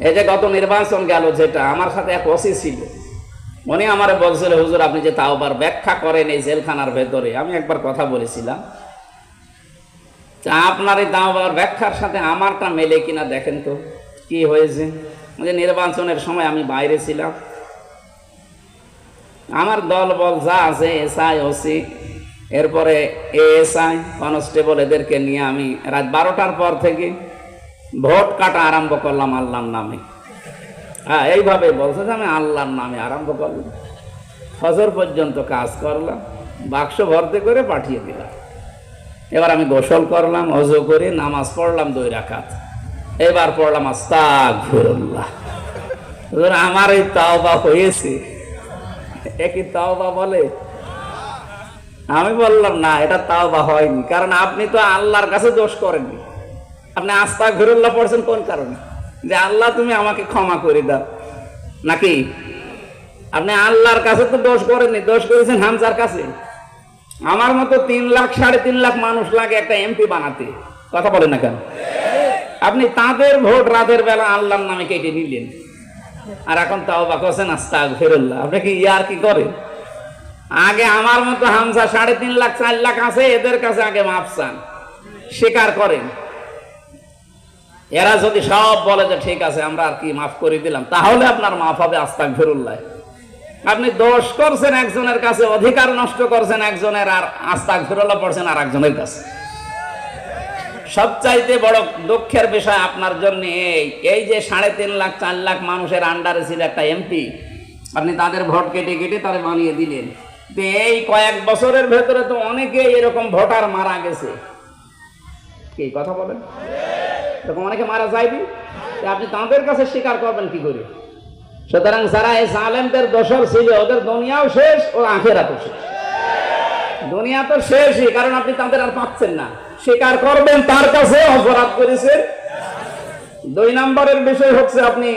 এই যে গত নির্বাচন গেল যেটা, আমার সাথে এক ওসি ছিল। উনি আমার বলছিল, হুজুর, আপনি যে তাওবার ব্যাখ্যা করেন এই জেলখানার ভেতরে। আমি একবার কথা বলেছিলাম। আপনার এই তাওবার ব্যাখ্যার সাথে আমারটা মেলে কিনা দেখেন তো, কি হয়েছে? যে নির্বাচনের সময় আমি বাইরে ছিলাম। আমার দল বল যা আছে, এসআই, ওসি, এরপরে এএসআই, কনস্টেবল, এদেরকে নিয়ে আমি রাত বারোটার পর থেকে ভোট কাটা আরম্ভ করলাম আল্লাহর নামে। হ্যাঁ এইভাবে বলছে যে আমি আল্লাহর নামে আরম্ভ করলাম। ফজর পর্যন্ত কাজ করলাম, বাক্স ভর্তি করে পাঠিয়ে দিলাম। এবার আমি গোসল করলাম, অজু করে, নামাজ পড়লাম দুই রাখাত এবার পড়লাম আস্তাক ফিরুল্লাহ আমার এই তাওবা হয়েছে। একই তাওবা বলে? আমি বললাম, না, এটা তাওবা হয়নি। কারণ আপনি তো আল্লাহর কাছে দোষ করেননি। আপনি আস্তাক ফিরুল্লাহ পড়ছেন কোন কারণে? যে আল্লাহ তুমি আমাকে ক্ষমা করে দাও। নাকি? আপনি আল্লাহর কাছে তো দোষ করেননি, দোষ করেছেন হামজার কাছে। আমার মতো তিন লাখ, সাড়ে তিন লাখ মানুষ লাগে একটা এমপি বানাতে। কথা বলেন না কেন? আপনি তাদের ভোট রাতের বেলা আল্লাহর নামে কেটে নিলেন। আর এখন তাও বা কোসেন আস্তাক ফেরুল্লাহ আপনি কি ইয়ার কি করেন? আগে আমার মতো হামসা সাড়ে তিন লাখ, চার লাখ আছে, এদের কাছে আগে মাপ চান। স্বীকার করেন। এরা যদি সব বলে যে ঠিক আছে, আমরা আর কি মাফ করে দিলাম, তাহলে আপনার মাফ হবে আস্তাক ফেরুল্লাহ আপনি দোষ করছেন একজনের কাছে, অধিকার নষ্ট করছেন একজনের, আর আস্তাক ফেরুল্লাহ পড়ছেন আর একজনের কাছে। সবচাইতে বড় দুঃখের বিষয় আপনার জন্য এই এই যে সাড়ে তিন লাখ, চার লাখ মানুষের আন্ডারে ছিল একটা এমপি আপনি তাদের ভোট কেটে কেটে তারা বানিয়ে দিলেন। এই কয়েক বছরের ভেতরে তো অনেকে এরকম ভোটার মারা গেছে। কি, কথা বলেন? এরকম অনেকে মারা যায়নি। আপনি তাদের কাছে স্বীকার করবেন কি করে? সুতরাং যারা এই সালেমদের দোষর ছিল, ওদের দুনিয়াও শেষ ও আখেরাতও শেষ। দুনিয়া তো শেষই, কারণ আপনি তাদের আর পাচ্ছেন না। স্বীকার করবেন তার কাছে, অপরাধ করেছেন। দুই নম্বরের বিষয় হচ্ছে আপনি